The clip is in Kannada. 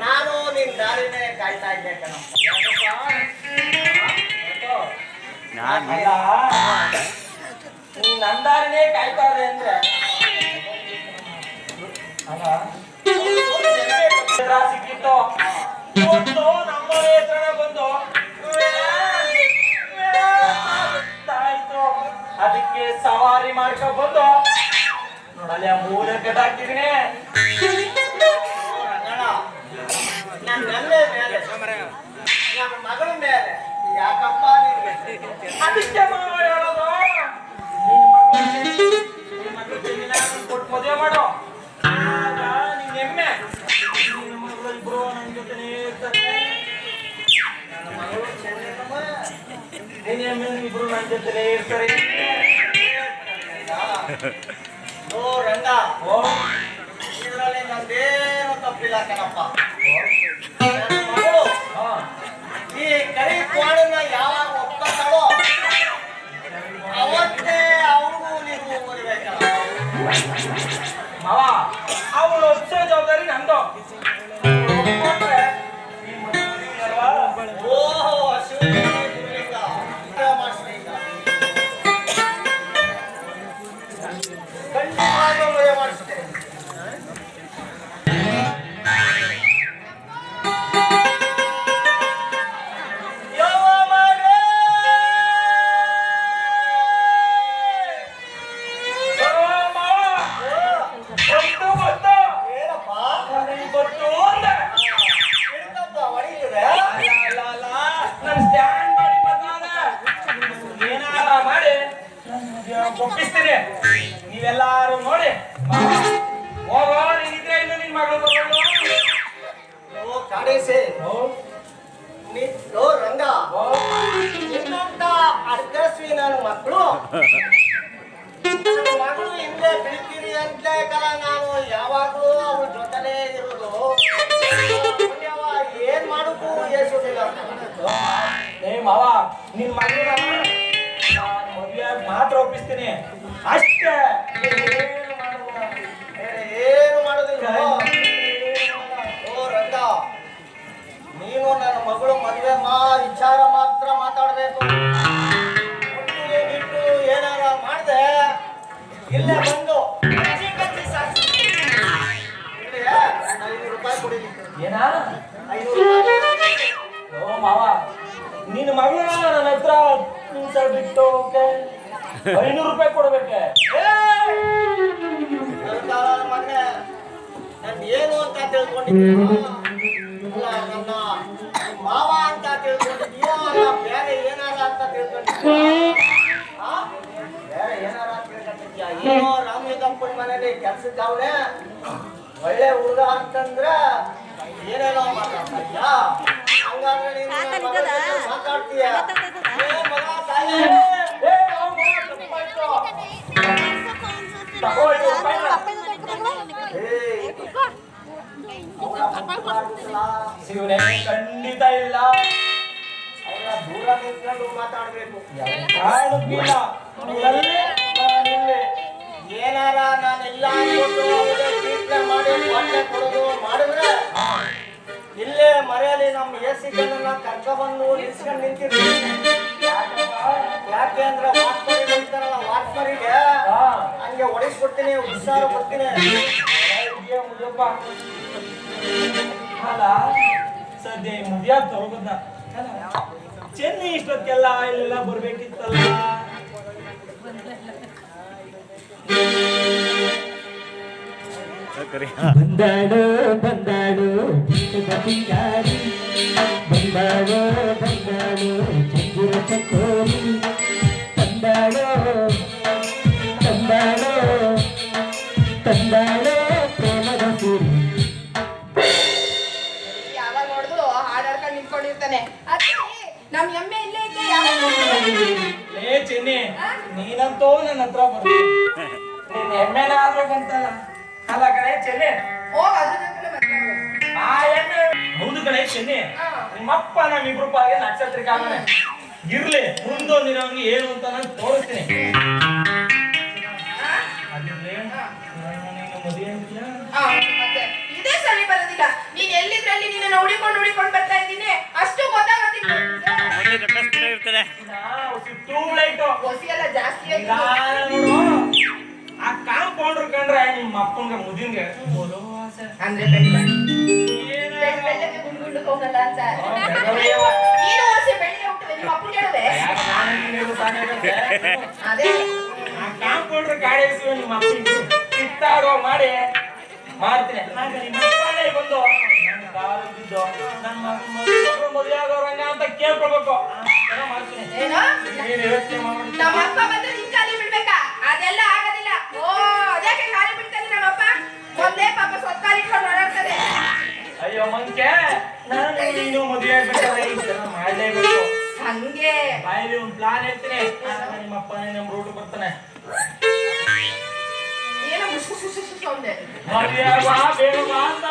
ನಾನು ನಿನ್ ದಾರಿನೇ ಕಾಯ್ತಾ ಇದ್ದೆ ಕಣ ನೀನ್ ನಂದಾರನೇ ಕಾಯ್ತಾ ಇದೆ ಅಂದ್ರೆ ಸಿಕ್ಕಿತ್ತು. ಒಂದು ನಮ್ಮ ಹತ್ರನೇ ಬಂದು. ಅದಕ್ಕೆ ಸವಾರಿ ಮಾಡ್ಕೊಂಡ್ ಬಂದು. ನೋಡಲ್ಲ ಮೂಲ ರಂಗಣ್ಣ ನನ್ನ ಮೇಲೆ. ನನ್ನ ಮಗಳ ಮೇಲೆ. ಯಾಕಪ್ಪ ಅದಕ್ಕೆ ನಿನ್ ಹೆಮ್ಮೆ ಇಬ್ರು ನನ್ ಜೊತೆನೇ ಇರ್ತಾರೆ ಓ ರಂಗ ಓ ಇದರಲ್ಲಿ ನಂದೇನು ತಪ್ಪಿಲ್ಲ ಕಣಪ್ಪ ನನ್ನ ಮಗಳು ಹಾ ಈ ಕರಿ ಕೋಣನ ಯಾವಾಗ ಒಪ್ಕೊತಾಳೋ ಅವತ್ತೇ ಅವನು ನೀವು ಮರಿಬೇಕಲ್ಲ ಮಾವ ಅವಳು ಒಪ್ಸೋ ಜವಾಬ್ದಾರಿ ನಂದು ನನ್ಗೆ ಒಪ್ಪಿಸ್ತೀನಿ ನೀವೆಲ್ಲಾರು ನೋಡಿ. ಹೋಗೋ ಇನ್ನು ನಿನ್ ಮಗಳು ಬರ್ಬೋದು. ಓ ನೀ ಓ ರಂಗ. ಅರ್ಧಸ್ವಿ ನನ್ನ ಮಕ್ಕಳು. ಮಗಳು ಹಿಂದೆ ಬೆಳಿತೀರಿ ಅಂತಲೇ ಕಲ ನಾನು. ಯಾವಾಗಲೂ ಅವ್ರ ಜೊತೆಲೇ ಇರೋದು ಏನ್ ಮಾಡೋಕ್ಕೂ ಏಸುದಿಲ್ಲ ಏ ಮಾವ ನಿನ್ ಮಗಳನ್ನ ಅಷ್ಟೇ. ಏನು ಮಾಡೋದಿಲ್ಲ. ಓ ರಂಗ ನೀನು ನನ್ನ ಮಗಳು ಮದುವೆ ಮಾ ವಿಚಾರ ಮಾತ್ರ ಮಾತಾಡಬೇಕು. ಒಟ್ಟಿಗೆ ಬಿಟ್ಟು ಏನಾರ ಮಾಡಿದೆ? ಇಲ್ಲೇ ಬಂದು. ಇಲ್ಲೇ ರೂಪಾಯಿ ಕೊಡಿ ಏನಾ? ಐನೂರು ಓ ಮಾವ ನಿನ್ನ ಮಗಳನ್ನ ನನ್ನ ಹತ್ರ ಬಿಟ್ಟು ಹೋಗಕ್ಕೆ ಐನೂರು ರೂಪಾಯಿ ಕೊಡ್ಬೇಕೆ ಸರ್ಕಾರ ಮೊನ್ನೆ ನನ್ ಏನು ಅಂತ ತಿಳ್ಕೊಂಡಿದ್ದೀಯೋ ಅಲ್ಲ ನನ್ನ ಮಾವ ಅಂತ ತಿಳ್ಕೊಂಡಿದ್ದೀಯೋ ಅಲ್ಲ ಬೇರೆ ಏನಾರ ಅಂತ ತಿಳ್ಕೊಂಡಿದ್ದೀಯೋ ಆ? ಬೇರೆ ಏನಾರ ಅಂತ ತಿಳ್ಕೊಂಡಿದ್ಯಾ ಏನೋ ರಾಮಲಿಂಗಪ್ಪನ ಮನೇಲಿ ಕೆಲ್ಸಕ್ಕೆ ಅವನೇ ಒಳ್ಳೆ ಹುಡುಗ ಅಂತಂದ್ರೆ ಏನೇನೋ ಮಾತಾಡ್ತೀಯಾ ಹಂಗಾದ್ರೆ ನೀನು ನನ್ನ ಮಗಳ ಜೊತೆ ಮಾತಾಡ್ತೀಯ ಏ ಮಗ ತಾಯಿ ಖಂಡಿತ ಇಲ್ಲ ಅವರ ದೂರ ನಿಂತ್ಕೊಂಡು ಮಾತಾಡ್ಬೇಕು ಕಾರಣಕ್ಕಿಲ್ಲ ಏನಾರ ನಾನೆಲ್ಲ ಟೀಕೆ ಮಾಡಿ ಕೊಡೋದು ಮಾಡಿದ್ರೆ ಇಲ್ಲೇ ಮರೆಯಲ್ಲಿ ನಮ್ಮ ಎ ಸಿ ಕರ್ಕ ಬಂದು ನಿಲ್ಸ್ಕೊಂಡು ನಿಂತಿರ್ತೀನಿ ಯಾಕೆ ಅಂದ್ರೆ ಹಂಗೆ ಹುಷಾರು ಕೊಡ್ತೀನಿ. ಮುಗಿಯಪ್ಪ. ಅಲ್ಲ ಸದ್ಯ ಮುಗಿಯ ತೊಳಗದ ಚೆನ್ನೈ ಇಷ್ಟೊತ್ತೆಲ್ಲ ಇಲ್ಲೆಲ್ಲ ಬರ್ಬೇಕಿತ್ತಲ್ಲ. ಬಂದಾಡು ಬಂದಾಡು ಬಂದಾಡು ನೀನಂತೂ ನನ್ನ ಹತ್ರ ಬರ್ತೀನಿ. ನೀನ್ ಎಮ್ಮೆನ ಆಗ್ಬೇಕಂತಲ್ಲ ಅಲ್ಲ ಕಡೆ ಚೆನ್ನೆ. ಆ ಎಮ್ಮೆ ಹೌದು ಕಡೆ ಚೆನ್ನೆ. ನಿಮ್ಮಪ್ಪ ನಮ್ಮಿಬ್ರು ಪಾಗೆ ನಕ್ಷತ್ರಕ್ಕೆ ಆಗೋಣ ಇರ್ಲಿ ಮುಂದೆ ಅವ್ನಿಗೆ ಏನು ಅಂತ ನಾನು ತೋರಿಸ್ತೀನಿ. ಮದುವೆ ಅಂತೀಯಾ? ಮತ್ತೆ. ಇದೇ ಸರಿ ಬರೋದಿಲ್ಲ. ನೀನ್ ಎಲ್ಲಿದ್ರಲ್ಲಿ ನಿನ್ನ ಹುಡಿಕೊಂಡು ಹುಡಿಕೊಂಡು ಬರ್ತಾ ನಿಧಾನ ಆ ಕಾಂಪೌಂಡರ್ ಕಂಡ್ರೆ ನಿಮ್ಮ ಅಪ್ಪಂಗೆ ಮುದಿಂಗೆ. ಅಂದ್ರೆ ಕಾಂಪೌಂಡರ್ ಕಾಡಿಸುವ ನಿಮ್ಮ ಅಪ್ಪನಿಗೆ ಕಿತ್ತಾಡೋ ಮಾಡಿ ಮಾಡ್ತೀನಿ ಬಂದು ಮದುವೆ ಆಗೋರಂಗ ಅಂತ ಕೇಳ್ಕೊಬೇಕು ಮಾಡ್ತೀನಿ ನಾನು ಮದುವೆ ಆಗ್ಬೇಕಾದ್ರೆ ಈ ಮಾಡ್ಲೇಬೇಕು ಹಂಗೆ. ಬಾಯಲ್ಲಿ ಒಂದು ಪ್ಲಾನ್ ಹೇಳ್ತೀನಿ ನಿಮ್ಮ ಅಪ್ಪನೇ ನಮ್ಮ ರೂಟ್ ಬರ್ತಾನೆ. ಏನೋ ಮುಸು ಮುಸು ಮುಸು ಸೌಂಡ್ ಮದುವೆ ಬಾ ಬೇಗ ಬಾ ಅಂತ.